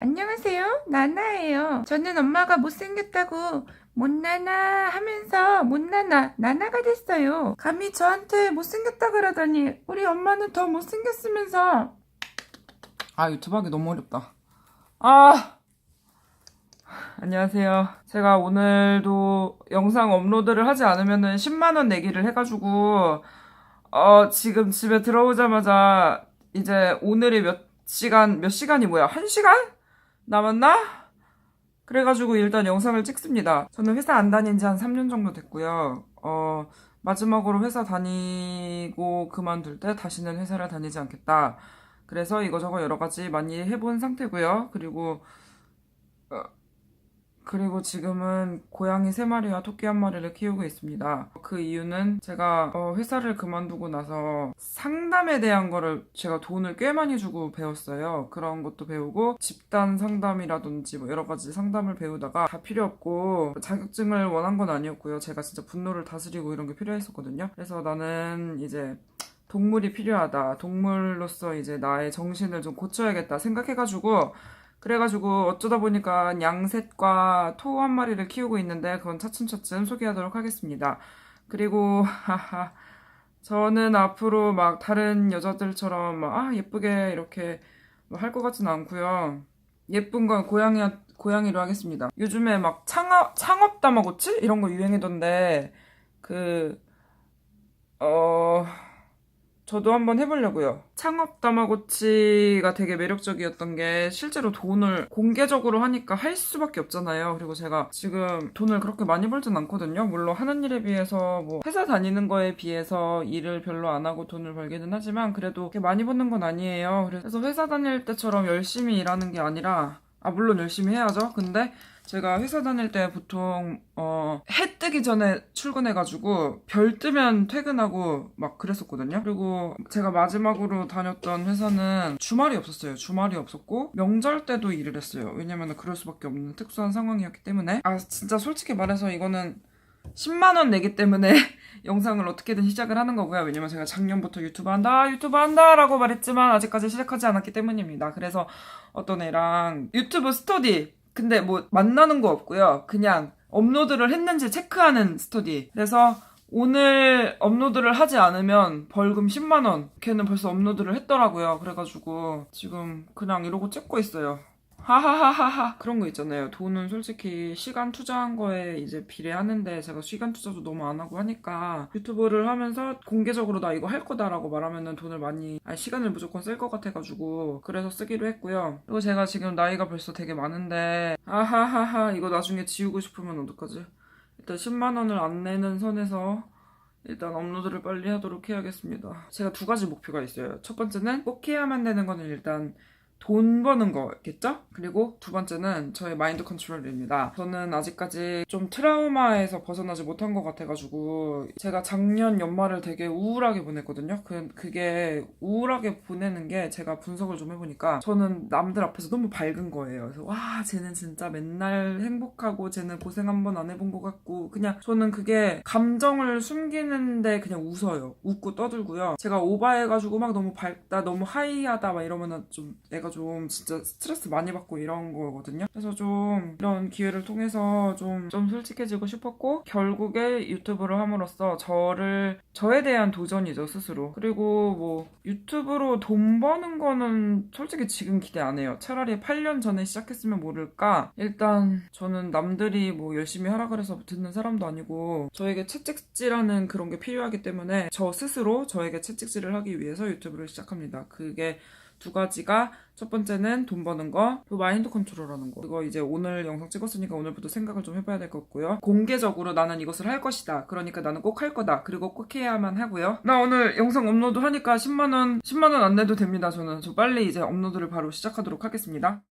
안녕하세요. 나나예요. 저는 엄마가 못생겼다고 못나나 하면서 못나나 나나가 됐어요. 감히 저한테 못생겼다 그러더니 우리 엄마는 더 못생겼으면서 아 유튜브 하기 너무 어렵다. 아 안녕하세요. 제가 오늘도 영상 업로드를 하지 않으면은 10만원 내기를 해가지고, 어, 지금 집에 들어오자마자 이제 오늘이 몇 시간, 몇 시간이 뭐야? 한 시간? 남았나? 그래가지고 일단 영상을 찍습니다. 저는 회사 안 다닌 지 한 3년 정도 됐고요. 어, 마지막으로 회사 다니고 그만둘 때 다시는 회사를 다니지 않겠다. 그래서 이거저거 여러 가지 많이 해본 상태고요. 그리고 그리고 지금은 고양이 세 마리와 토끼 한 마리를 키우고 있습니다. 그 이유는 제가 어, 회사를 그만두고 나서 상담에 대한 거를 제가 돈을 꽤 많이 주고 배웠어요. 그런 것도 배우고 집단 상담이라든지 뭐 여러 가지 상담을 배우다가 다 필요 없고 자격증을 원한 건 아니었고요. 제가 진짜 분노를 다스리고 이런 게 필요했었거든요. 그래서 나는 이제 동물이 필요하다. 동물로서 이제 나의 정신을 좀 고쳐야겠다 생각해가지고 그래가지고 어쩌다 보니까 양셋과 토 한 마리를 키우고 있는데 그건 차츰차츰 소개하도록 하겠습니다. 그리고 하하 저는 앞으로 막 다른 여자들처럼 막, 아 예쁘게 이렇게 할 것 같지는 않고요. 예쁜 건 고양이 고양이로 하겠습니다. 요즘에 막 창업 창업 다마고치 이런 거 유행이던데 그 어. 저도 한번 해보려고요. 창업 다마고치가 되게 매력적이었던 게 실제로 돈을 공개적으로 하니까 할 수밖에 없잖아요. 그리고 제가 지금 돈을 그렇게 많이 벌진 않거든요. 물론 하는 일에 비해서 뭐 회사 다니는 거에 비해서 일을 별로 안 하고 돈을 벌기는 하지만 그래도 그렇게 많이 버는 건 아니에요. 그래서 회사 다닐 때처럼 열심히 일하는 게 아니라 아 물론 열심히 해야죠. 근데 제가 회사 다닐 때 보통 어, 해 뜨기 전에 출근해가지고 별 뜨면 퇴근하고 막 그랬었거든요. 그리고 제가 마지막으로 다녔던 회사는 주말이 없었어요. 주말이 없었고 명절 때도 일을 했어요. 왜냐면 그럴 수밖에 없는 특수한 상황이었기 때문에 아 진짜 솔직히 말해서 이거는 10만 원 내기 때문에 영상을 어떻게든 시작을 하는 거고요. 왜냐면 제가 작년부터 유튜브 한다, 유튜브 한다라고 말했지만 아직까지 시작하지 않았기 때문입니다. 그래서 어떤 애랑 유튜브 스터디 근데 뭐 만나는 거 없고요. 그냥 업로드를 했는지 체크하는 스터디. 그래서 오늘 업로드를 하지 않으면 벌금 10만 원. 걔는 벌써 업로드를 했더라고요. 그래가지고 지금 그냥 이러고 찍고 있어요. 하하하하하 그런 거 있잖아요. 돈은 솔직히 시간 투자한 거에 이제 비례하는데 제가 시간 투자도 너무 안 하고 하니까 유튜브를 하면서 공개적으로 나 이거 할 거다라고 말하면은 돈을 많이 아니 시간을 무조건 쓸 것 같아가지고 그래서 쓰기로 했고요. 그리고 제가 지금 나이가 벌써 되게 많은데 아하하하 이거 나중에 지우고 싶으면 어떡하지? 일단 10만 원을 안 내는 선에서 일단 업로드를 빨리 하도록 해야겠습니다. 제가 두 가지 목표가 있어요. 첫 번째는 꼭 해야만 되는 거는 일단 돈 버는 거겠죠? 그리고 두 번째는 저의 마인드 컨트롤입니다. 저는 아직까지 좀 트라우마에서 벗어나지 못한 것 같아가지고 제가 작년 연말을 되게 우울하게 보냈거든요. 그, 그게 우울하게 보내는 게 제가 분석을 좀 해보니까 저는 남들 앞에서 너무 밝은 거예요. 그래서 와 쟤는 진짜 맨날 행복하고 쟤는 고생 한 번 안 해본 것 같고 그냥 저는 그게 감정을 숨기는데 그냥 웃어요. 웃고 떠들고요. 제가 오바해가지고 막 너무 밝다, 너무 하이하다 막 이러면은 좀 내가 좀 진짜 스트레스 많이 받고 이런 거거든요. 그래서 좀 이런 기회를 통해서 좀, 좀 솔직해지고 싶었고, 결국에 유튜브를 함으로써 저를, 저에 대한 도전이죠, 스스로. 그리고 뭐, 유튜브로 돈 버는 거는 솔직히 지금 기대 안 해요. 차라리 8년 전에 시작했으면 모를까? 일단, 저는 남들이 뭐 열심히 하라 그래서 듣는 사람도 아니고, 저에게 채찍질하는 그런 게 필요하기 때문에, 저 스스로 저에게 채찍질을 하기 위해서 유튜브를 시작합니다. 그게 두 가지가 첫 번째는 돈 버는 거, 또 마인드 컨트롤하는 거. 그거 이제 오늘 영상 찍었으니까 오늘부터 생각을 좀 해봐야 될 것 같고요. 공개적으로 나는 이것을 할 것이다. 그러니까 나는 꼭 할 거다. 그리고 꼭 해야만 하고요. 나 오늘 영상 업로드 하니까 10만 원, 10만 원 안 내도 됩니다. 저는 저 빨리 이제 업로드를 바로 시작하도록 하겠습니다.